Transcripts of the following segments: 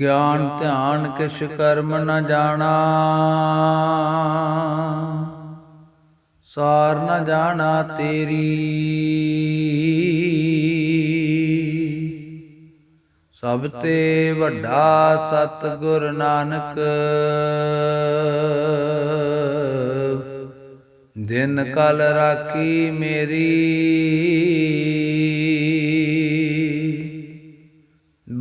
ਗਿਆਨ ਧਿਆਨ ਕਿਛ ਕਰਮ ਨ ਜਾਣਾ। ਸਾਰ ਨ ਜਾਣਾ ਤੇਰੀ। ਸਭ ਤੇ ਵੱਡਾ ਸਤਿਗੁਰ ਨਾਨਕ। ਦਿਨ ਕਲ ਰਾਖੀ ਮੇਰੀ।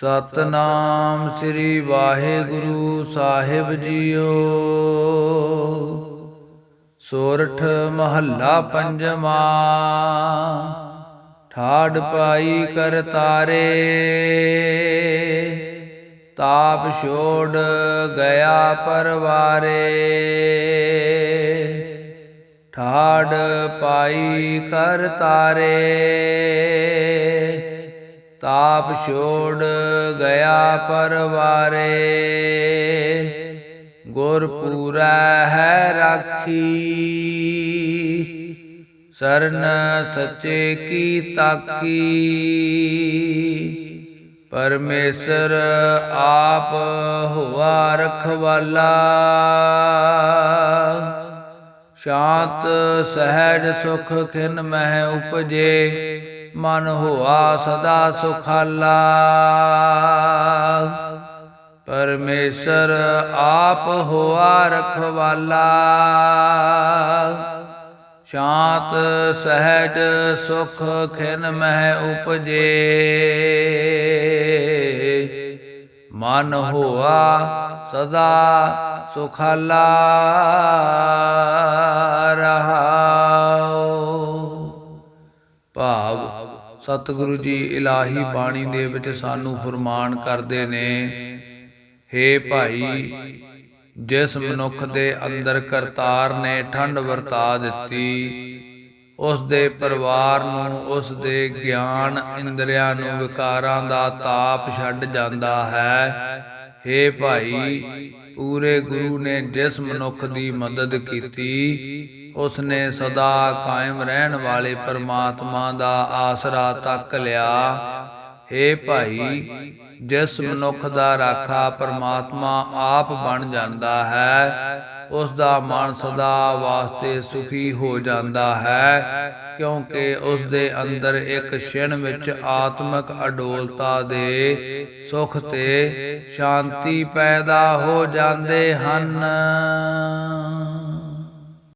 ਸਤਨਾਮ ਸ੍ਰੀ ਵਾਹਿਗੁਰੂ ਸਾਹਿਬ ਜੀਓ। ਸੋਰਠ ਮਹੱਲਾ ਪੰਜਵਾ, ਠਾੜ ਪਾਈ ਕਰਤਾਰੇ ਤਾਪ ਛੋੜ ਗਿਆ ਪਰਵਾਰੇ। ਠਾੜ ਪਾਈ ਕਰ ਤਾਰੇ। ਤਾਪ ਛੋੜ ਗਿਆ ਪਰਵਾਰੇ। ਗੁਰ ਪੂਰਾ ਹੈ ਰਾਖੀ। ਸਰਨ ਸੱਚੇ ਕੀ ਤਾਕੀ। ਪਰਮੇਸ਼ਰ ਆਪ ਹੁਆ ਰਖਵਾਲਾ। ਸ਼ਾਂਤ, ਸਹਿਜ, ਸੁਖ ਖਿਨ ਮਹਿ ਉਪਜੇ। ਮਨ ਹੋਆ ਸਦਾ ਸੁਖਾਲਾ। ਪਰਮੇਸ਼ਰ ਆਪ ਹੋਆ ਰਖਵਾਲਾ। ਸ਼ਾਂਤ, ਸਹਿਜ, ਸੁਖ, ਖਿਨ ਮਹਿ ਉਪਜੇ। ਮਨ ਹੋਆ ਸਦਾ ਸੁਖਾਲਾ। ਭਾਵ, ਸਤਿਗੁਰੂ ਜੀ ਇਲਾਹੀ ਬਾਣੀ ਦੇ ਵਿੱਚ ਸਾਨੂੰ ਫਰਮਾਨ ਕਰਦੇ ਨੇ, ਹੇ ਭਾਈ, ਜਿਸ ਮਨੁੱਖ ਦੇ ਅੰਦਰ ਕਰਤਾਰ ਨੇ ਠੰਡ ਵਰਤਾ ਦਿੱਤੀ, ਉਸ ਦੇ ਪਰਿਵਾਰ ਨੂੰ, ਉਸ ਦੇ ਗਿਆਨ ਇੰਦਰੀਆਂ ਨੂੰ, ਵਿਕਾਰਾਂ ਦਾ ਤਾਪ ਛੱਡ ਜਾਂਦਾ ਹੈ। ਹੇ ਭਾਈ, ਪੂਰੇ ਗੁਰੂ ਨੇ ਜਿਸ ਮਨੁੱਖ ਦੀ ਮਦਦ ਕੀਤੀ ਉਸ ਨੇ ਸਦਾ ਕਾਇਮ ਰਹਿਣ ਵਾਲੇ ਪਰਮਾਤਮਾ ਦਾ ਆਸਰਾ ਤੱਕ ਲਿਆ। ਹੇ ਭਾਈ, ਜਿਸ ਮਨੁੱਖ ਦਾ ਰਾਖਾ ਪਰਮਾਤਮਾ ਆਪ ਬਣ ਜਾਂਦਾ ਹੈ ਉਸ ਦਾ ਮਨ ਸਦਾ ਵਾਸਤੇ ਸੁਖੀ ਹੋ ਜਾਂਦਾ ਹੈ, ਕਿਉਂਕਿ ਉਸ ਦੇ ਅੰਦਰ ਇੱਕ ਛਿਣ ਵਿੱਚ ਆਤਮਿਕ ਅਡੋਲਤਾ ਦੇ ਸੁਖ ਤੇ ਸ਼ਾਂਤੀ ਪੈਦਾ ਹੋ ਜਾਂਦੇ ਹਨ।